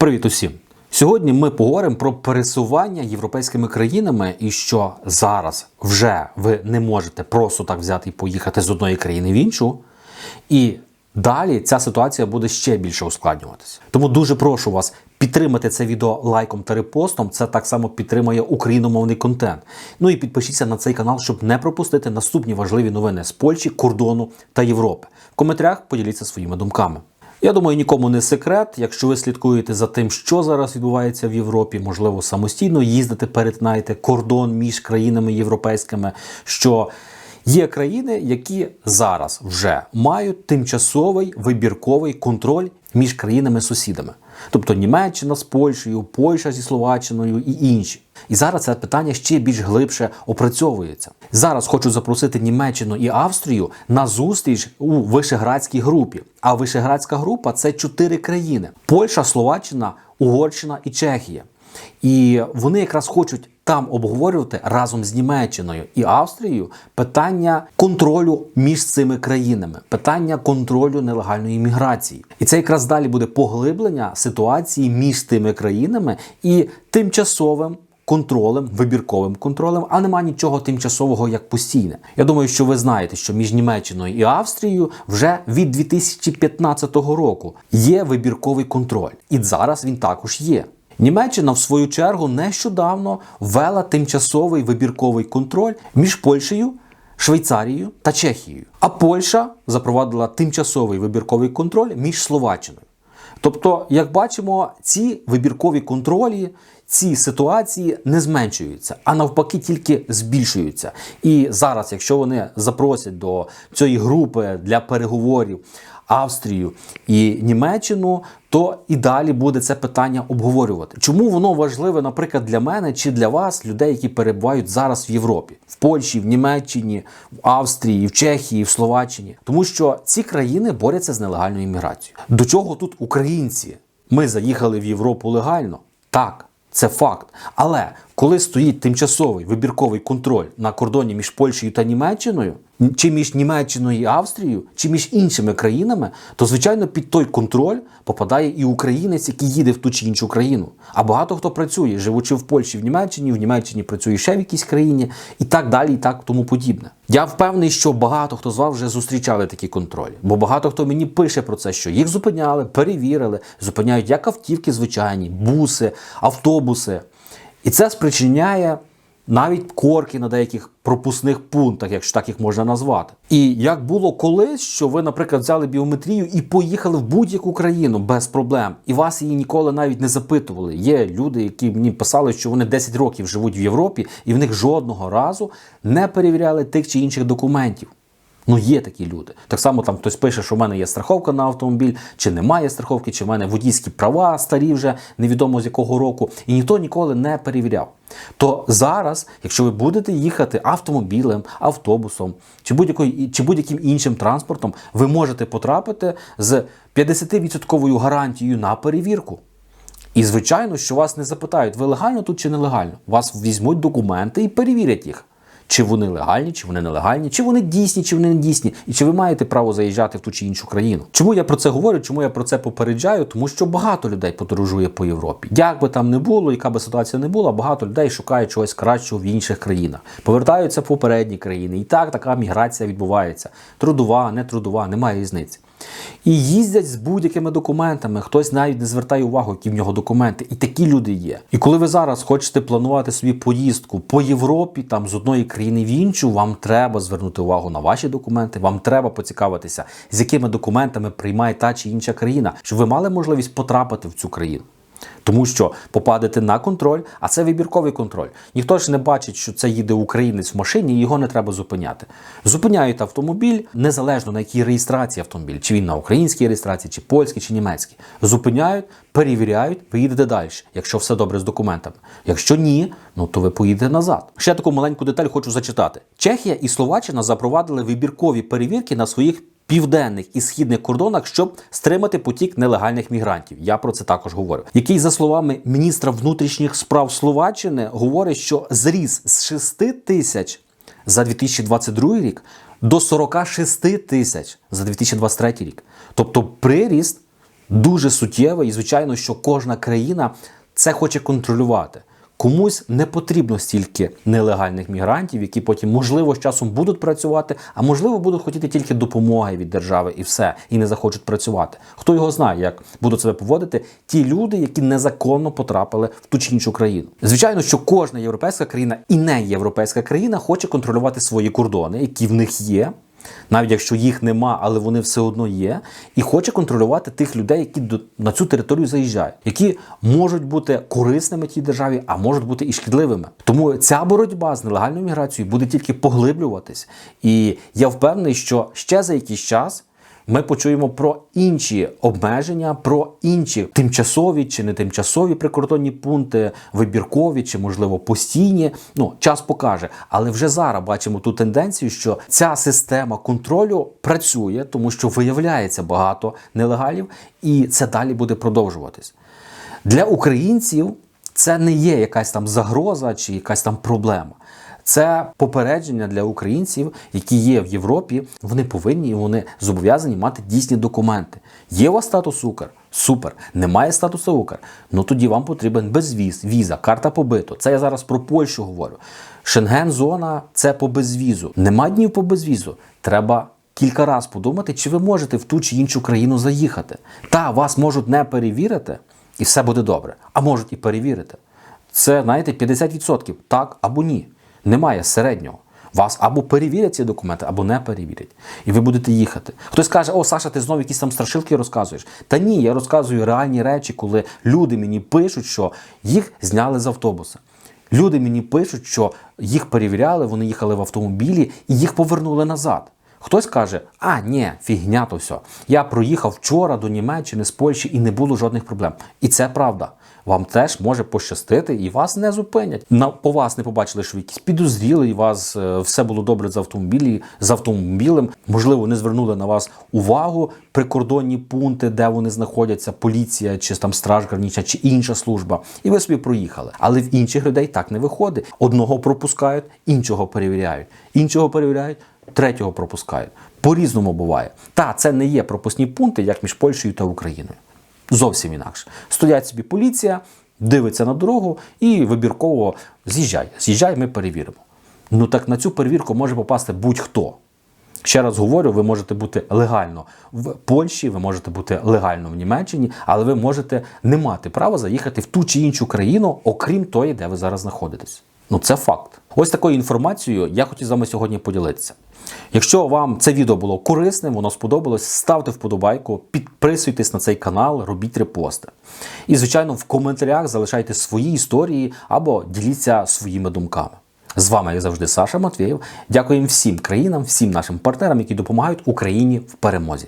Привіт усім! Сьогодні ми поговоримо про пересування європейськими країнами і що зараз вже ви не можете просто так взяти і поїхати з одної країни в іншу. І далі ця ситуація буде ще більше ускладнюватися. Тому дуже прошу вас підтримати це відео лайком та репостом. Це так само підтримує україномовний контент. Ну і підпишіться на цей канал, щоб не пропустити наступні важливі новини з Польщі, кордону та Європи. В коментарях поділіться своїми думками. Я думаю, нікому не секрет. Якщо ви слідкуєте за тим, що зараз відбувається в Європі, можливо, самостійно їздите, перетинаєте кордон між країнами європейськими. що Є країни, які зараз вже мають тимчасовий вибірковий контроль між країнами-сусідами, тобто Німеччина з Польщею, Польща зі Словаччиною і інші. І зараз це питання ще більш глибше опрацьовується. Зараз хочу запросити Німеччину і Австрію на зустріч у Вишеградській групі. А Вишеградська група це чотири країни: Польща, Словаччина, Угорщина і Чехія. І вони якраз хочуть там обговорювати разом з Німеччиною і Австрією питання контролю між цими країнами, питання контролю нелегальної міграції. І це якраз далі буде поглиблення ситуації між тими країнами і тимчасовим. Контролем, вибірковим контролем, а нема нічого тимчасового як постійне. Я думаю, що ви знаєте, що між Німеччиною і Австрією вже від 2015 року є вибірковий контроль, і зараз він також є. Німеччина, в свою чергу, нещодавно ввела тимчасовий вибірковий контроль між Польщею, Швейцарією та Чехією. А Польща запровадила тимчасовий вибірковий контроль між Словаччиною. Тобто, як бачимо, ці вибіркові контролі, ці ситуації не зменшуються, а навпаки, тільки збільшуються. І зараз, якщо вони запросять до цієї групи для переговорів Австрію і Німеччину, то і далі буде це питання обговорювати. Чому воно важливе, наприклад, для мене чи для вас, людей, які перебувають зараз в Європі, в Польщі, в Німеччині, в Австрії, в Чехії, в Словаччині? Тому що ці країни борються з нелегальною імміграцією. До чого тут українці? Ми заїхали в Європу легально? Так. Це факт. Але коли стоїть тимчасовий вибірковий контроль на кордоні між Польщею та Німеччиною, чи між Німеччиною і Австрією, чи між іншими країнами, то звичайно під той контроль попадає і українець, який їде в ту чи іншу країну. А багато хто працює, живучи в Польщі, в Німеччині, в Німеччині працює ще в якійсь країні, і так далі, і так тому подібне. Я впевнений, що багато хто з вас вже зустрічали такі контролі, бо багато хто мені пише про це, що їх зупиняли, перевірили, зупиняють як автівки, звичайні, буси, автобуси. І це спричиняє навіть корки на деяких пропускних пунктах, якщо так їх можна назвати. І як було колись, що ви, наприклад, взяли біометрію і поїхали в будь-яку країну без проблем, і вас її ніколи навіть не запитували. Є люди, які мені писали, що вони 10 років живуть в Європі, і в них жодного разу не перевіряли тих чи інших документів. Ну, є такі люди. Так само там хтось пише, що в мене є страховка на автомобіль, чи немає страховки, чи в мене водійські права старі вже невідомо з якого року, і ніхто ніколи не перевіряв. То зараз, якщо ви будете їхати автомобілем, автобусом чи будь-якою чи будь-яким іншим транспортом, ви можете потрапити з 50% гарантією на перевірку. І звичайно, що вас не запитають, ви легально тут чи нелегально. Вас візьмуть документи і перевірять їх. Чи вони легальні, чи вони нелегальні, чи вони дійсні, чи вони не дійсні, і чи ви маєте право заїжджати в ту чи іншу країну? Чому я про це говорю? Чому я про це попереджаю? Тому що багато людей подорожує по Європі. Як би там не було, яка би ситуація не була, багато людей шукають чогось кращого в інших країнах, повертаються в попередні країни. І так така міграція відбувається. Трудова, не трудова, немає різниці. І їздять з будь-якими документами. Хтось навіть не звертає увагу, які в нього документи. І такі люди є. І коли ви зараз хочете планувати собі поїздку по Європі, там з одної країни в іншу, вам треба звернути увагу на ваші документи. Вам треба поцікавитися, з якими документами приймає та чи інша країна, щоб ви мали можливість потрапити в цю країну. Тому що попадете на контроль, а це вибірковий контроль. Ніхто ж не бачить, що це їде українець в машині, і його не треба зупиняти. Зупиняють автомобіль незалежно на якій реєстрації автомобіль, чи він на українській реєстрації, чи польській, чи німецькій. Зупиняють, перевіряють, ви їдете далі, якщо все добре з документами. Якщо ні, ну то ви поїдете назад. Ще таку маленьку деталь хочу зачитати. Чехія і Словаччина запровадили вибіркові перевірки на своїх південних і східних кордонах, щоб стримати потік нелегальних мігрантів. Я про це також говорю. Який, за словами міністра внутрішніх справ Словаччини, говорить, що зріс з 6 тисяч за 2022 рік до 46 тисяч за 2023 рік. Тобто приріст дуже суттєве, і звичайно, що кожна країна це хоче контролювати. Комусь не потрібно стільки нелегальних мігрантів, які потім, можливо, з часом будуть працювати, а можливо, будуть хотіти тільки допомоги від держави і все, і не захочуть працювати. Хто його знає, як будуть себе поводити ті люди, які незаконно потрапили в ту чи іншу країну. Звичайно, що кожна європейська країна і не європейська країна хоче контролювати свої кордони, які в них є. Навіть якщо їх нема, але вони все одно є, і хоче контролювати тих людей, які до, на цю територію заїжджають, які можуть бути корисними тій державі, а можуть бути і шкідливими. Тому ця боротьба з нелегальною міграцією буде тільки поглиблюватись. І я впевнений, що ще за якийсь час. Ми почуємо про інші обмеження, про інші тимчасові чи не тимчасові прикордонні пункти, вибіркові чи, можливо, постійні. Ну, час покаже. Але вже зараз бачимо ту тенденцію, що ця система контролю працює, тому що виявляється багато нелегалів, і це далі буде продовжуватись. Для українців це не є якась там загроза чи якась там проблема. Це попередження для українців, які є в Європі. Вони повинні вони зобов'язані мати дійсні документи. Є у вас статус Укр? Супер. Немає статусу Укр. Ну тоді вам потрібен безвіз, віза, карта побиту. Це я зараз про Польщу говорю. Шенген-зона це по безвізу. Нема днів по безвізу. Треба кілька разів подумати, чи ви можете в ту чи іншу країну заїхати. Та вас можуть не перевірити, і все буде добре. А можуть і перевірити. Це, знаєте, 50% так або ні. Немає середнього. Вас або перевірять ці документи, або не перевірять. І ви будете їхати. Хтось каже, о, Саша, ти знову якісь там страшилки розказуєш. Та ні, я розказую реальні речі, коли люди мені пишуть, що їх зняли з автобуса. Люди мені пишуть, що їх перевіряли, вони їхали в автомобілі і їх повернули назад. Хтось каже, а ні, фігня то все. Я проїхав вчора до Німеччини з Польщі і не було жодних проблем. І це правда. Вам теж може пощастити і вас не зупинять. На по вас не побачили, що ви якісь підозріли, і вас е, все було добре з автомобілі з автомобілем. Можливо, не звернули на вас увагу прикордонні пункти, де вони знаходяться, поліція чи там страж гранічна, чи інша служба. І ви собі проїхали. Але в інших людей так не виходить. Одного пропускають, іншого перевіряють, іншого перевіряють. Третього пропускають. По-різному буває. Та це не є пропускні пункти, як між Польщею та Україною. Зовсім інакше. Стоять собі поліція, дивиться на дорогу і вибірково з'їжджай. З'їжджай, ми перевіримо. Ну так на цю перевірку може попасти будь-хто. Ще раз говорю, ви можете бути легально в Польщі, ви можете бути легально в Німеччині, але ви можете не мати права заїхати в ту чи іншу країну, окрім тої, де ви зараз знаходитесь. Ну це факт. Ось такою інформацією я хотів з вами сьогодні поділитися. Якщо вам це відео було корисним, воно сподобалось, ставте вподобайку, підписуйтесь на цей канал, робіть репости. І, звичайно, в коментарях залишайте свої історії або діліться своїми думками. З вами, як завжди, Саша Матвєєв. Дякуємо всім країнам, всім нашим партнерам, які допомагають Україні в перемозі.